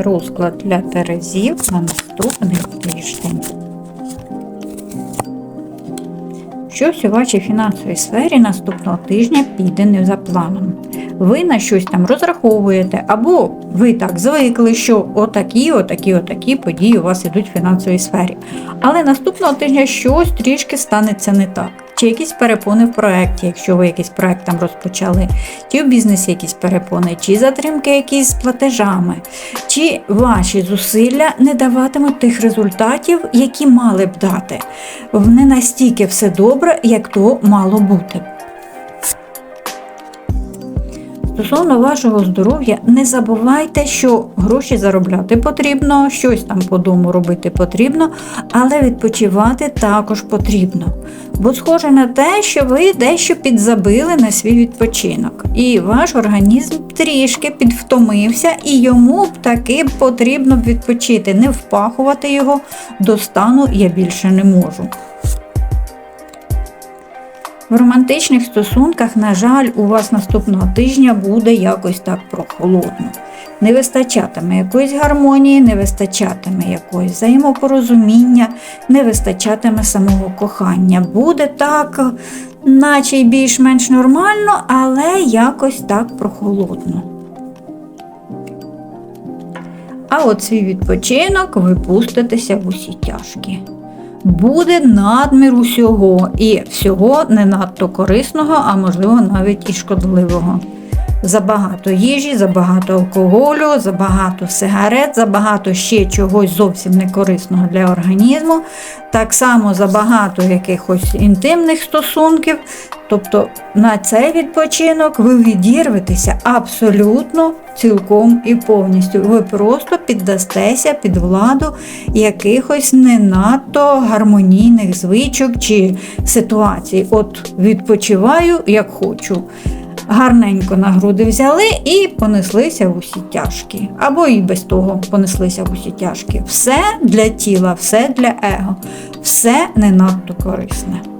Розклад для Терезів на наступний тиждень. Щось у вашій фінансовій сфері наступного тижня піде не за планом. Ви на щось там розраховуєте, або ви так звикли, що отакі, отакі, отакі події у вас ідуть в фінансовій сфері. Але наступного тижня щось трішки станеться не так. Чи якісь перепони в проєкті, якщо ви якийсь проєкт там розпочали, чи в бізнесі якісь перепони, чи затримки якісь з платежами, чи ваші зусилля не даватимуть тих результатів, які мали б дати. Не настільки все добре, як то мало бути. Стосовно вашого здоров'я, не забувайте, що гроші заробляти потрібно, щось там по дому робити потрібно, але відпочивати також потрібно. Бо схоже на те, що ви дещо підзабили на свій відпочинок, і ваш організм трішки підвтомився, і йому б таки потрібно відпочити, не впахувати його до стану я більше не можу. В романтичних стосунках, на жаль, у вас наступного тижня буде якось так прохолодно. Не вистачатиме якоїсь гармонії, не вистачатиме якоїсь взаємопорозуміння, не вистачатиме самого кохання. Буде так, наче й більш-менш нормально, але якось так прохолодно. А от свій відпочинок ви пуститеся в усі тяжкі буде надмір усього, і всього не надто корисного, а можливо навіть і шкодливого. Забагато їжі, забагато алкоголю, забагато сигарет, забагато ще чогось зовсім не корисного для організму, так само забагато якихось інтимних стосунків. Тобто на цей відпочинок ви відірветеся абсолютно цілком і повністю. Ви просто піддастеся під владу якихось не надто гармонійних звичок чи ситуацій. От відпочиваю, як хочу гарненько на груди взяли і понеслися в усі тяжкі. Або і без того понеслися в усі тяжкі. Все для тіла, все для его, все не надто корисне.